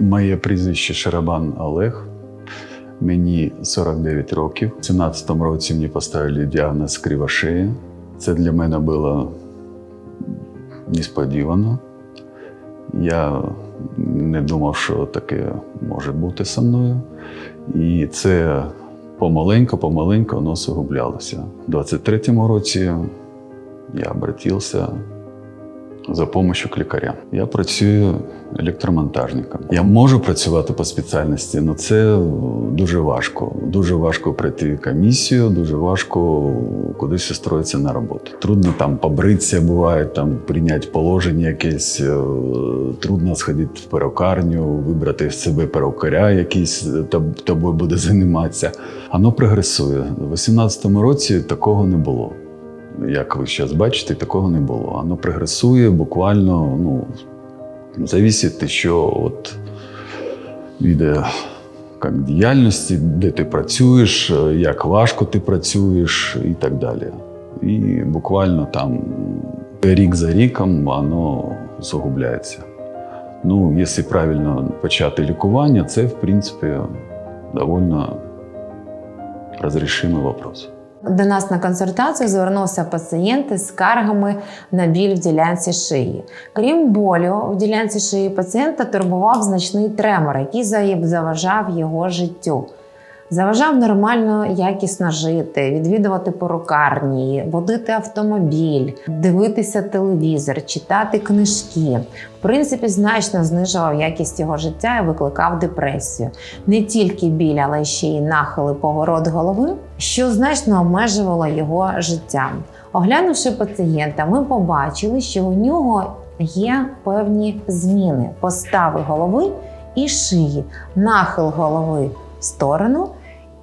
Моє прізвище Шарабан Олег. Мені 49 років. У 17 році мені поставили діагноз кривошея. Це для мене було несподівано. Я не думав, що таке може бути зі мною. І це помаленько-помаленько воно сугублялося. У 23-му році я обратився за допомогою к лікарям. Я працюю електромонтажником. Я можу працювати по спеціальності, але це дуже важко. Дуже важко пройти комісію, дуже важко кудись устроїтися на роботу. Трудно там побритися, буває, там прийняти положення якесь, е, трудно сходити в перукарню, вибрати в себе перукаря, якийсь е, тобою буде займатися. Воно прогресує. У 18-му році такого не було. Як ви зараз бачите, такого не було. Воно прогресує буквально, ну, зависить, що от від як діяльності, де ти працюєш, як важко ти працюєш і так далі. І буквально там рік за ріком воно загубляється. Ну, якщо правильно почати лікування, це, в принципі, довольно розрішимий вопрос. До нас на консультацію звернувся пацієнт із скаргами на біль в ділянці шиї. Крім болю, в ділянці шиї пацієнта турбував значний тремор, який заважав його життю. Заважав нормально, якісно жити, відвідувати порукарні, водити автомобіль, дивитися телевізор, читати книжки. В принципі, значно знижував якість його життя і викликав депресію. Не тільки біль, але ще й нахили поворот голови, що значно обмежувало його життя. Оглянувши пацієнта, ми побачили, що у нього є певні зміни постави голови і шиї, нахил голови в сторону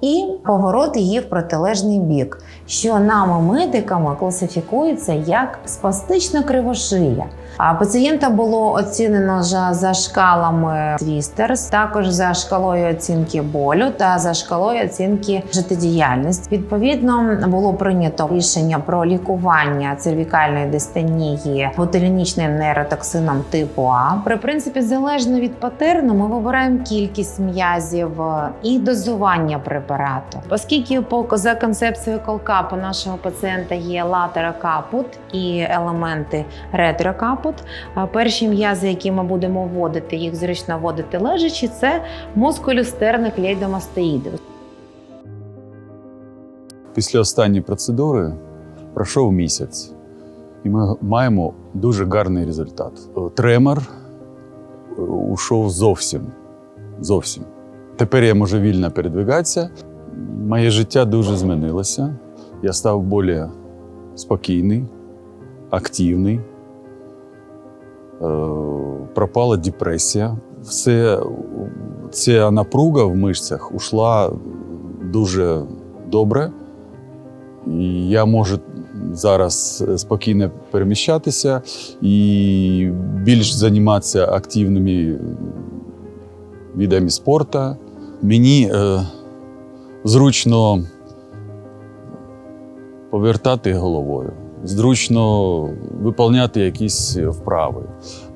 і поворот її в протилежний бік, що нами медиками класифікується як спастична кривошия. А пацієнта було оцінено за, шкалами Твістерс, також за шкалою оцінки болю та за шкалою оцінки життєдіяльності. Відповідно, було прийнято рішення про лікування цервікальної дистонії ботулінічним нейротоксином типу А. При принципі, залежно від патерну, ми вибираємо кількість м'язів е, і дозування препарату. Оскільки по за концепцією колкапу нашого пацієнта є латерокапут і елементи ретрокапут, перші м'язи, які ми будемо вводити, їх зручно вводити лежачи, це мускулюстерних лейдомастоїдів. Після останньої процедури пройшов місяць, і ми маємо дуже гарний результат. Тремор е, ушов зовсім. Зовсім. Тепер я можу вільно передвигатися. Моє життя дуже змінилося. Я став більш спокійний, активний. Е, Пропала депресія. Все, ця напруга в мишцях ушла дуже добре. І я можу зараз спокійно переміщатися і більш займатися активними видами спорту. Мені е, зручно повертати головою, зручно виконувати якісь вправи,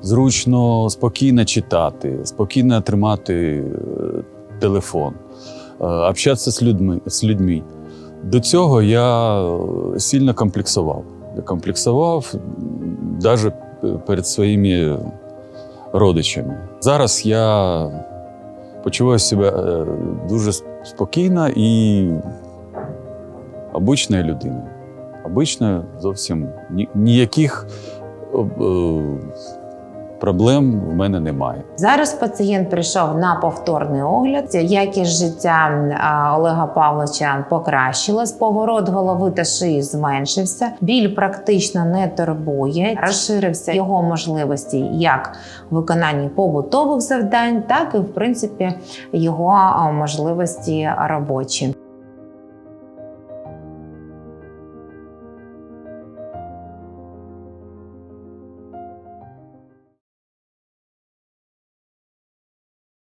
зручно спокійно читати, спокійно тримати е, телефон, е, общатися з людьми. З людьми. До цього я сильно комплексував. Я комплексував навіть перед своїми родичами. Зараз я почуваю себе е, дуже спокійно і обичною людиною. Обичною зовсім ні- ніяких е, проблем в мене немає. Зараз пацієнт прийшов на повторний огляд. Якість життя Олега Павловича покращилась. Поворот голови та шиї зменшився. Біль практично не турбує. Розширився його можливості як в виконанні побутових завдань, так і в принципі його можливості робочі.